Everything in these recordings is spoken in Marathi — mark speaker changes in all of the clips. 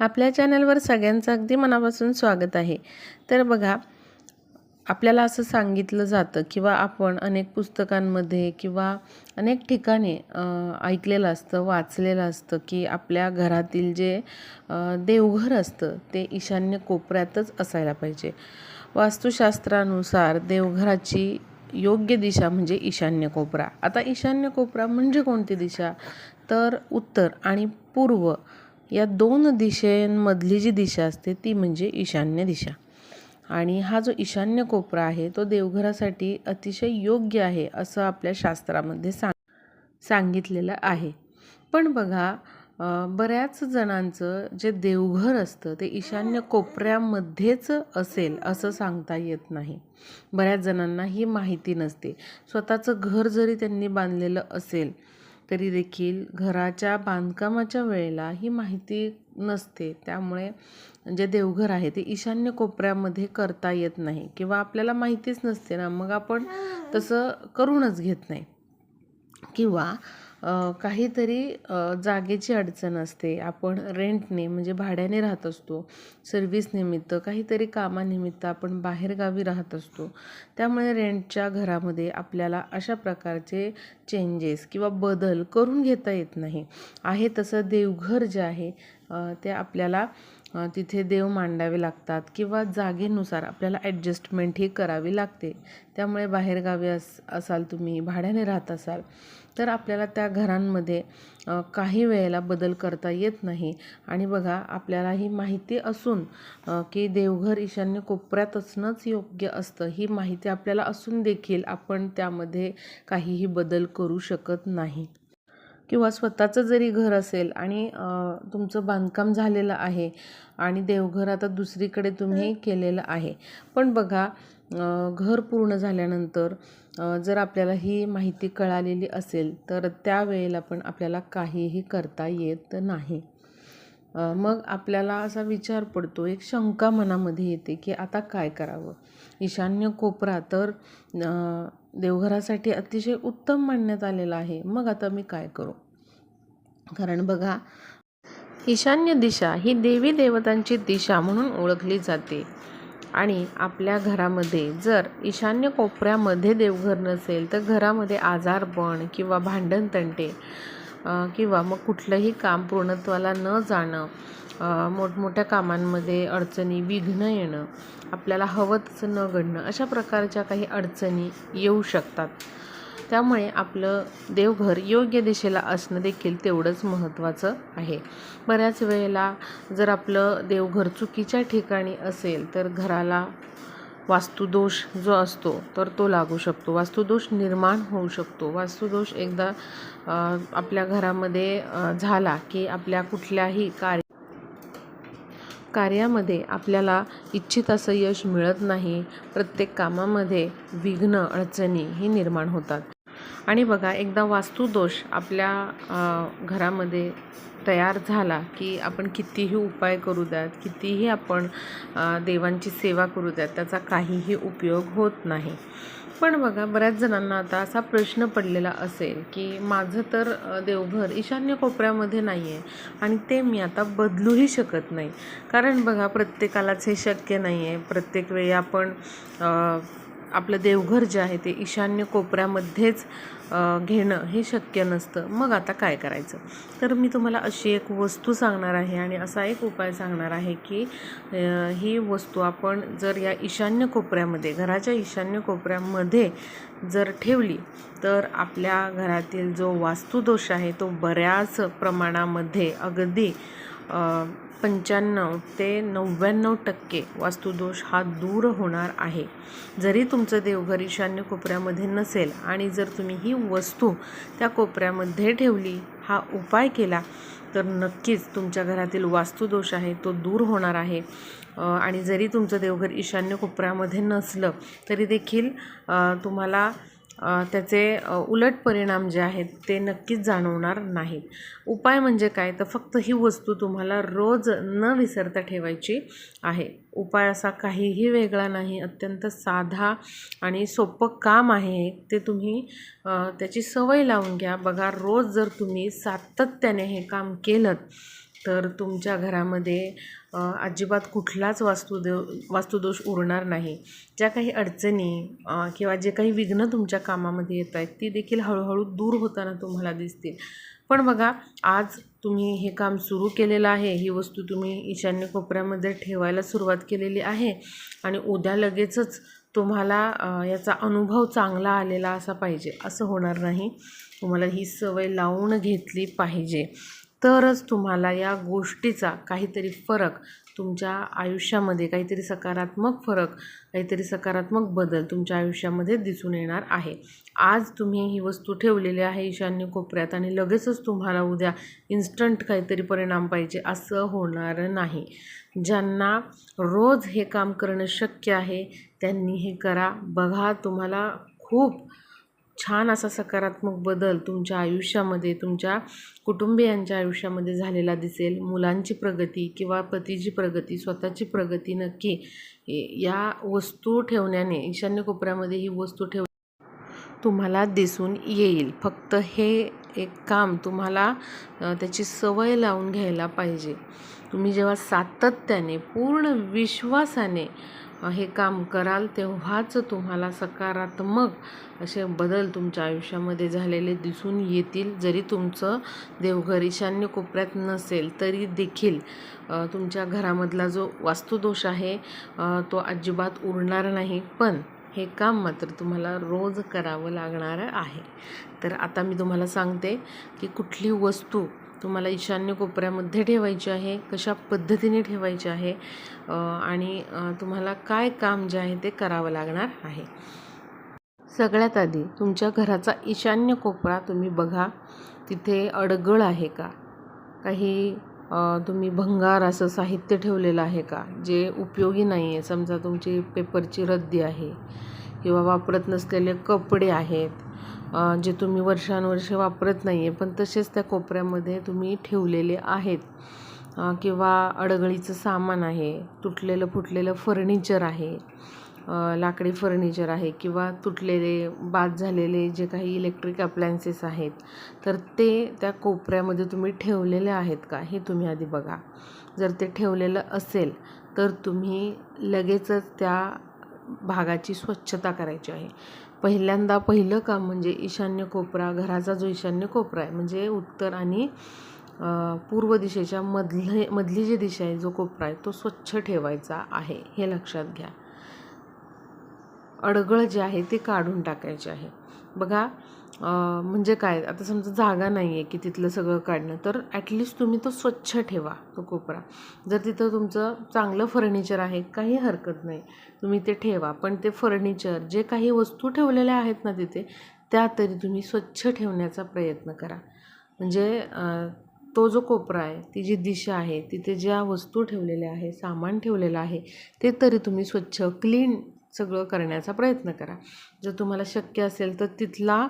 Speaker 1: आपल्या चॅनलवर सगळ्यांचं अगदी मनापासून स्वागत आहे. तर बघा आपल्याला असं सांगितलं जातं किंवा आपण अनेक पुस्तकांमध्ये किंवा अनेक ठिकाणी ऐकलेलं असतं वाचलेलं असतं की आपल्या घरातील जे देवघर असतं ते ईशान्य कोपऱ्यातच असायला पाहिजे. वास्तुशास्त्रानुसार देवघराची योग्य दिशा म्हणजे ईशान्य कोपरा. आता ईशान्य कोपरा म्हणजे कोणती दिशा? तर उत्तर आणि पूर्व. या दोन दिशेंमधली जी दिशा असते ती म्हणजे ईशान्य दिशा. आणि हा जो ईशान्य कोपरा आहे तो देवघरासाठी अतिशय योग्य आहे असं आपल्या शास्त्रामध्ये सांग सांगितलेलं आहे. पण बघा बऱ्याच जणांचं जे देवघर असतं ते ईशान्य कोपऱ्यामध्येच असेल असं सांगता येत नाही. बऱ्याच जणांना ही माहिती नसते. स्वतःचं घर जरी त्यांनी बांधलेलं असेल तरी देखील घराच्या बांधकामाच्या वेळेला ही माहिती नसते. त्यामुळे जे देवघर आहे ते ईशान्य कोपऱ्यामध्ये करता येत नाही किंवा आपल्याला माहितीच नसते ना. मग आपण तसं करूनच घेत नाही. किंवा काहीतरी जागेची अडचण असते. आपण रेंटने म्हणजे भाड्याने राहत असतो. सर्व्हिसनिमित्त काहीतरी कामानिमित्त आपण बाहेरगावी राहत असतो. त्यामुळे रेंटच्या घरामध्ये आपल्याला अशा प्रकारचे चेंजेस किंवा बदल करून घेता येत नाही. आहे तसं देवघर जे आहे ते आपल्याला तिथे देव मांडावे लागतात किंवा जागेनुसार आपल्याला ॲडजस्टमेंट ही करावी लागते. त्यामुळे बाहेरगावी अस असाल तुम्ही भाड्याने राहत असाल तर आपल्याला त्या घरांमध्ये काही वेळेला बदल करता येत नाही. आणि बघा आपल्याला ही माहिती असून की देवघर ईशान्य कोपऱ्यात असणंच योग्य असतं ही माहिती आपल्याला असून देखील आपण त्यामध्ये काहीही बदल करू शकत नाही. किंवा स्वतःचं जरी घर असेल आणि तुमचं बांधकाम झालेलं आहे आणि देवघर आता दुसरीकडे तुम्ही केलेलं आहे. पण बघा घर पूर्ण झाल्यानंतर जर आपल्याला ही माहिती कळालेली असेल तर त्यावेळेला पण आपल्याला काहीही करता येत नाही. मग आपल्याला असा विचार पडतो एक शंका मनामध्ये येते की आता काय करावं? ईशान्य कोपरा तर देवघरासाठी अतिशय उत्तम मानण्यात आलेला आहे. मग आता मी काय करू? कारण बघा ईशान्य दिशा ही देवी देवतांची दिशा म्हणून ओळखली जाते. आणि आपल्या घरामध्ये जर ईशान्य कोपऱ्यामध्ये देवघर नसेल तर घरामध्ये आजारपण किंवा भांडणतंटे किंवा मग कुठलंही काम पूर्णत्वाला न जाणं मोठमोठ्या कामांमध्ये अडचणी विघ्न येणं आपल्याला हवं तसं न घडणं अशा प्रकारच्या काही अडचणी येऊ शकतात. त्यामुळे आपलं देवघर योग्य दिशेला असणं देखील तेवढंच महत्त्वाचं आहे. बऱ्याच वेळेला जर आपलं देवघर चुकीच्या ठिकाणी असेल तर घराला वास्तुदोष जो असतो तर तो लागू शकतो. वास्तुदोष निर्माण होऊ शकतो. वास्तुदोष एकदा आपल्या घरामध्ये झाला की आपल्या कुठल्याही कार्य कार्यामध्ये आपल्याला इच्छित असं यश मिळत नाही. प्रत्येक कामामध्ये विघ्न अडचणी ही निर्माण होतात. आणि बघा एकदा वास्तुदोष आपल्या घरामध्ये तयार झाला की आपण कितीही उपाय करू द्यात कितीही आपण देवांची सेवा करू द्यात त्याचा काहीही उपयोग होत नाही. पण बघा बऱ्याच जणांना आता असा प्रश्न पडलेला असेल की माझं तर देवघर ईशान्य कोपऱ्यामध्ये नाही आहे आणि ते मी आता बदलूही शकत नाही. कारण बघा प्रत्येकालाच हे शक्य नाही आहे प्रत्येक वेळी आपण आपलं देवघर जे आहे ते ईशान्य कोपऱ्यामध्येच घेणं हे शक्य नसतं. मग आता काय करायचं? तर मी तुम्हाला अशी एक वस्तू सांगणार आहे आणि असा एक उपाय सांगणार आहे की ही वस्तू आपण जर या ईशान्य कोपऱ्यामध्ये घराच्या ईशान्य कोपऱ्यामध्ये जर ठेवली तर आपल्या घरातील जो वास्तुदोष आहे तो बऱ्याच प्रमाणामध्ये अगदी पंच्याण्णव ते नव्याण्णव टक्के वास्तुदोष हा दूर होणार आहे. जरी तुमचं देवघर ईशान्य कोपऱ्यामध्ये नसेल आणि जर तुम्ही ही वस्तू त्या कोपऱ्यामध्ये ठेवली हा उपाय केला तर नक्कीच तुमच्या घरातील वास्तुदोष आहे तो दूर होणार आहे. आणि जरी तुमचं देवघर ईशान्य कोपऱ्यामध्ये नसलं तरी देखील तुम्हाला त्याचे उलट परिणाम जे आहेत ते नक्कीच जाणवणार नाहीत. उपाय म्हणजे काय? तर फक्त ही वस्तू तुम्हाला रोज न विसरता ठेवायची आहे. उपाय असा काहीही वेगळा नाही अत्यंत साधा आणि सोपं काम आहे ते तुम्ही त्याची सवय लावून घ्या. बघा रोज जर तुम्ही सातत्याने हे काम केलं तर तुमच्या घरामध्ये अजिबात कुठलाच वास्तुदेव वास्तुदोष उरणार नाही. ज्या काही अडचणी किंवा जे काही विघ्न तुमच्या कामामध्ये येत आहेत ती देखील हळूहळू दूर होताना तुम्हाला दिसतील. पण बघा आज तुम्ही हे काम सुरू केलेलं आहे. ही वस्तू तुम्ही ईशान्य कोपऱ्यामध्ये ठेवायला सुरुवात केलेली आहे. आणि उद्या लगेचच तुम्हाला याचा अनुभव चांगला आलेला असा पाहिजे. असं होणार नाही. तुम्हाला ही सवय लावून घेतली पाहिजे. तरच तुम्हाला या गोष्टीचा काहीतरी फरक तुमच्या आयुष्यामध्ये काहीतरी सकारात्मक फरक काहीतरी सकारात्मक बदल तुमच्या आयुष्यामध्ये दिसून येणार आहे. आज तुम्ही ही वस्तू ठेवलेली आहे ईशान्य कोपऱ्यात आणि लगेचच तुम्हाला उद्या इन्स्टंट काहीतरी परिणाम पाहिजे असं होणार नाही. ज्यांना रोज हे काम करणं शक्य आहे त्यांनी हे करा. बघा तुम्हाला खूप छान असा सकारात्मक बदल तुमच्या आयुष्यामध्ये तुमच्या कुटुंबियांच्या आयुष्यामध्ये झालेला दिसेल. मुलांची प्रगती किंवा पतीची प्रगती स्वतःची प्रगती नक्की या वस्तू ठेवण्याने ईशान्य कोपऱ्यामध्ये ही वस्तू ठेव तुम्हाला दिसून येईल. फक्त हे एक काम तुम्हाला त्याची सवय लावून घ्यायला पाहिजे. तुम्ही जेव्हा सातत्याने पूर्ण विश्वासाने हे काम कराल तेव्हाच तुम्हाला सकारात्मक असे बदल तुमच्या आयुष्यामध्ये झालेले दिसून येतील. जरी तुमचं देवघर ईशान्य कोपऱ्यात नसेल तरी देखील तुमच्या घरामधला जो वास्तुदोष आहे तो अजिबात उरणार नाही. पण हे काम मात्र तुम्हाला रोज करावं लागणार आहे. तर आता मी तुम्हाला सांगते की कुठली वस्तू तुम्हाला ईशान्य कोपऱ्यामध्ये ठेवायची आहे कशा पद्धतीने ठेवायची आहे आणि तुम्हाला काय काम जे आहे ते करावं लागणार आहे. सगळ्यात आधी तुमच्या घराचा ईशान्य कोपरा तुम्ही बघा तिथे अडगळ आहे का? काही तुम्ही भंगार असं साहित्य ठेवलेलं आहे का? जे उपयोगी नाही आहे समजा तुमची पेपरची रद्दी आहे किंवा वापरत नसलेले कपडे आहेत जे तुम्ही वर्षानुवर्षे वापरत नाही आहे पण तसेच त्या कोपऱ्यामध्ये तुम्ही ठेवलेले आहेत. किंवा अडगळीचं सामान आहे तुटलेलं फुटलेलं फर्निचर आहे लाकडी फर्निचर आहे किंवा तुटलेले बाद झालेले जे काही इलेक्ट्रिक अप्लायन्सेस आहेत तर ते त्या कोपऱ्यामध्ये तुम्ही ठेवलेले आहेत का हे तुम्ही आधी बघा. जर ते ठेवलेलं असेल तर तुम्ही लगेचच त्या भागाची स्वच्छता करायची आहे. पहिल्यांदा पहिलं काम म्हणजे ईशान्य कोपरा घराचा जो ईशान्य कोपरा आहे म्हणजे उत्तर आणि पूर्व दिशेच्या मधले मधली जी दिशा आहे जो कोपरा आहे तो स्वच्छ ठेवायचा आहे हे लक्षात घ्या. अडगळ जे आहे ते काढून टाकायचे आहे. बघा म्हणजे काय? आता समजा जागा नाही आहे की तिथलं सगळं काढणं तर ॲटलिस्ट तुम्ही तो स्वच्छ ठेवा तो कोपरा. जर तिथं तुमचं चांगलं फर्निचर आहे काही हरकत नाही तुम्ही ते ठेवा. पण ते फर्निचर जे काही वस्तू ठेवलेल्या आहेत ना तिथे त्या तरी तुम्ही स्वच्छ ठेवण्याचा प्रयत्न करा. म्हणजे तो जो कोपरा आहे ती जी दिशा आहे तिथे ज्या वस्तू ठेवलेल्या आहे सामान ठेवलेलं आहे ते तरी तुम्ही स्वच्छ क्लीन सगळं करण्याचा प्रयत्न करा. जर तुम्हाला शक्य असेल तर तिथला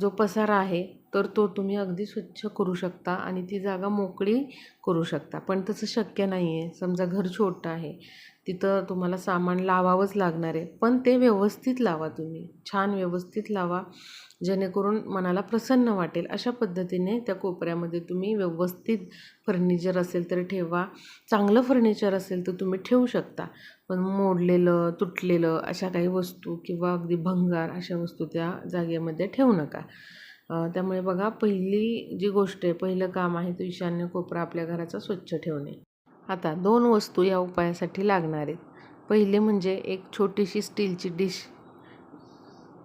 Speaker 1: जो पसारा आहे तर तो तुम्ही अगदी स्वच्छ करू शकता आणि ती जागा मोकळी करू शकता. पण तसं शक्य नाही आहे समजा घर छोटं आहे. तिथं तुम्हाला सामान लावावंच लागणार आहे. पण ते व्यवस्थित लावा तुम्ही. छान व्यवस्थित लावा. जेणेकरून मनाला प्रसन्न वाटेल. अशा पद्धतीने त्या कोपऱ्यामध्ये तुम्ही व्यवस्थित फर्निचर असेल तर ठेवा. चांगलं फर्निचर असेल तर तुम्ही ठेवू शकता. पण मोडलेलं तुटलेलं अशा काही वस्तू किंवा अगदी भंगार अशा वस्तू त्या जागेमध्ये ठेवू नका. त्यामुळे बघा पहिली जी गोष्ट आहे पहिलं काम आहे तो ईशान्य कोपरा आपल्या घराचा स्वच्छ ठेवणे. आता दोन वस्तू या उपायासाठी लागणार आहेत. पहिले म्हणजे एक छोटीशी स्टीलची डिश.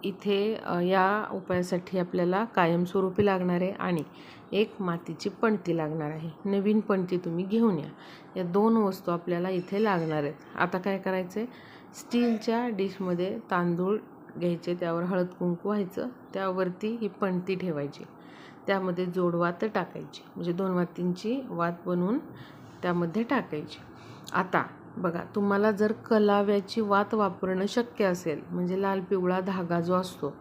Speaker 1: इथे या उपायासाठी आपल्याला कायमस्वरूपी लागणार आहे आणि एक मातीची पणती लागणार आहे. नवीन पणती तुम्ही घेऊन या. या दोन वस्तू आपल्याला इथे लागणार आहेत. आता काय करायचं आहे स्टीलच्या डिशमध्ये तांदूळ घ्यायचे त्यावर हळद कुंकू व्हायचं त्यावरती ही पणती ठेवायची. त्यामध्ये जोडवात टाकायची. म्हणजे दोन वातींची वात बनवून त्यामध्ये टाकायची. आता बघा तुम्हाला जर कलाव्याची वात वापरणं शक्य असेल म्हणजे लाल पिवळा धागा जो असतो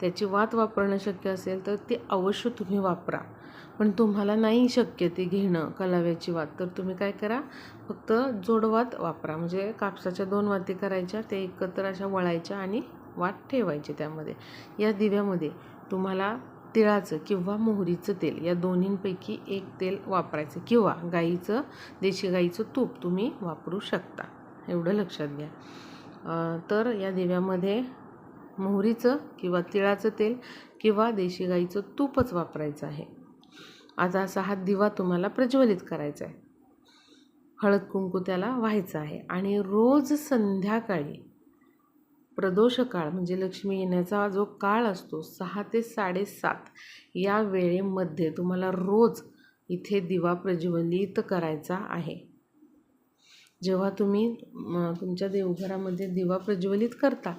Speaker 1: त्याची वात वापरणं शक्य असेल तर ती अवश्य तुम्ही वापरा. पण तुम्हाला नाही शक्य ती घेणं कलाव्याची वात तर तुम्ही काय करा फक्त जोडवात वापरा. म्हणजे कापसाच्या दोन वाती करायच्या ते एकत्र अशा वळायच्या आणि वाट ठेवायची त्यामध्ये. या दिव्यामध्ये तुम्हाला तिळाचं किंवा मोहरीचं तेल या दोन्हींपैकी एक तेल वापरायचं किंवा गाईचं देशी गाईचं तूप तुम्ही वापरू शकता. एवढं लक्षात घ्या. तर या दिव्यामध्ये मोहरीचं किंवा तिळाचं तेल किंवा देशी गाईचं तूपच वापरायचं आहे. आज असा हा दिवा तुम्हाला प्रज्वलित करायचा आहे. हळद कुंकू त्याला व्हायचं आहे आणि रोज संध्याकाळी प्रदोष काळ म्हणजे लक्ष्मी येण्याचा जो काळ असतो सहा ते साडेसात या वेळेमध्ये तुम्हाला रोज इथे दिवा प्रज्वलित करायचा आहे. जेव्हा तुम्ही तुमच्या देवघरामध्ये दिवा प्रज्वलित करता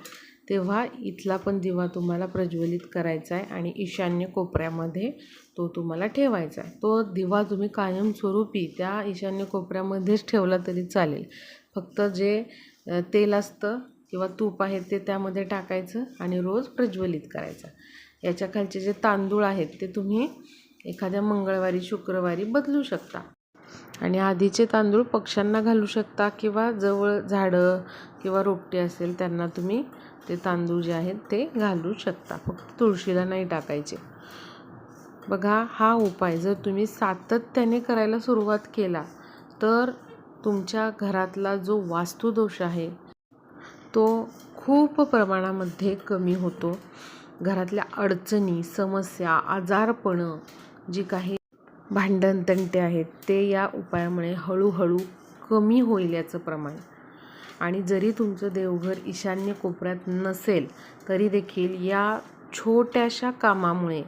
Speaker 1: तेव्हा इथला पण दिवा तुम्हाला प्रज्वलित करायचा आहे आणि ईशान्य कोपऱ्यामध्ये तो तुम्हाला ठेवायचा आहे. तो दिवा तुम्ही कायमस्वरूपी त्या ईशान्य कोपऱ्यामध्येच ठेवला तरी चालेल. फक्त जे तेल असतं किंवा तूप आहे ते त्यामध्ये टाकायचं आणि रोज प्रज्वलित करायचं. याच्या खालचे जे तांदूळ आहेत ते तुम्ही एखाद्या मंगळवारी शुक्रवारी बदलू शकता. आणि आधीचे तांदूळ पक्ष्यांना घालू शकता किंवा जवळ झाडं किंवा रोपटे असेल त्यांना तुम्ही ते तांदूळ जे आहेत ते घालू शकता. फक्त तुळशीला नाही टाकायचे. बघा हा उपाय जर तुम्ही सातत्याने करायला सुरुवात केला तर तुमच्या घरातला जो वास्तुदोष आहे तो खूप प्रमाणामध्ये कमी होतो. घरातल्या अडचणी समस्या आजारपणं जी काही भांडण तंटे आहेत ते या उपायामुळे हळूहळू कमी होईल याचं प्रमाण. आणि जरी तुमचं देवघर ईशान्य कोपऱ्यात नसेल तरी देखील या छोट्याशा कामामुळे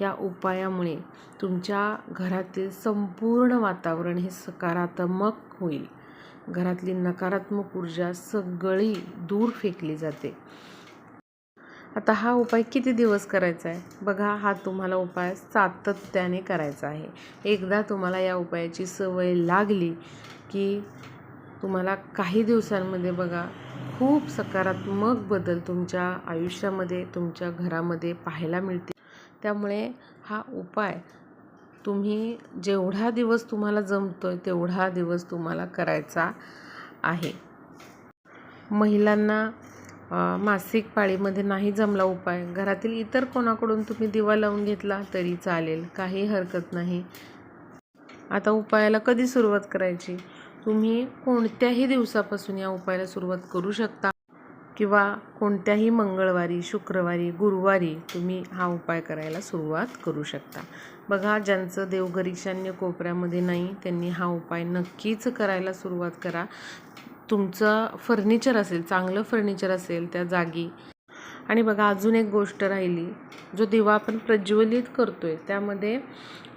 Speaker 1: या उपायामुळे तुमच्या घरातील संपूर्ण वातावरण हे सकारात्मक होईल. घरातली नकारात्मक ऊर्जा सगळी दूर फेकली जाते. आता हा उपाय किती दिवस करायचा आहे? बघा हा तुम्हाला उपाय सातत्याने करायचा आहे. एकदा तुम्हाला या उपायाची सवय लागली की तुम्हाला काही दिवसांमध्ये बघा खूप सकारात्मक बदल तुमच्या आयुष्यामध्ये तुमच्या घरामध्ये पाहायला मिळतील. त्यामुळे हा उपाय तुम्ही जेवढा दिवस तुम्हाला जमतो आहे तेवढा दिवस तुम्हाला करायचा आहे. महिलांना मासिक पाळीमध्ये नाही जमला उपाय. घरातील इतर कोणाकडून तुम्ही दिवा लावून घेतला तरी चालेल. काही हरकत नाही. आता उपायाला कधी सुरुवात करायची? तुम्ही कोणत्याही दिवसापासून या उपायाला सुरुवात करू शकता. किंवा कोणत्याही मंगळवारी शुक्रवारी गुरुवारी तुम्ही हा उपाय करायला सुरुवात करू शकता. बघा ज्यांचं देवघर ईशान्य कोपऱ्यामध्ये नाही त्यांनी हा उपाय नक्कीच करायला सुरुवात करा. तुमचं फर्निचर असेल चांगलं फर्निचर असेल त्या जागी आणि बघा अजून एक गोष्ट राहिली जो दिवा आपण प्रज्वलित करतोय त्यामध्ये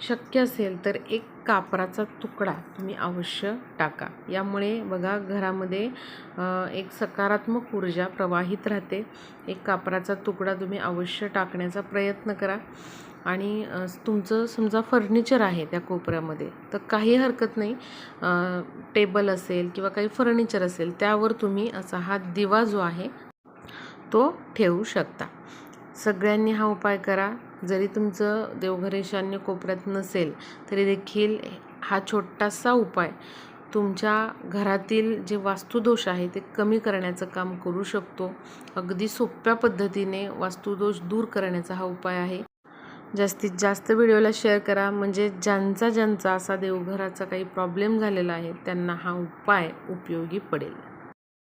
Speaker 1: शक्य असेल तर एक कापराचा तुकडा तुम्ही अवश्य टाका. यामुळे बघा घरामध्ये एक सकारात्मक ऊर्जा प्रवाहित राहते. एक कापराचा तुकडा तुम्ही अवश्य टाकण्याचा प्रयत्न करा. आणि तुमचं समजा फर्निचर आहे त्या कोपऱ्यामध्ये तर काही हरकत नाही. टेबल असेल किंवा काही फर्निचर असेल त्यावर तुम्ही असा हा दिवा जो आहे तो ठेवू शकता. सगळ्यांनी हा उपाय करा. जरी तुमचं देवघर ईशान्य कोपऱ्यात नसेल तरी देखील हा छोटासा उपाय तुमच्या घरातील जे वास्तुदोष आहे ते कमी करण्याचं काम करू शकतो. अगदी सोप्या पद्धतीने वास्तुदोष दूर करण्याचा हा उपाय आहे. जास्तीत जास्त व्हिडिओला शेअर करा. म्हणजे ज्यांचा ज्यांचा असा देवघराचा काही प्रॉब्लेम झालेला आहे त्यांना हा उपाय उपयोगी पडेल.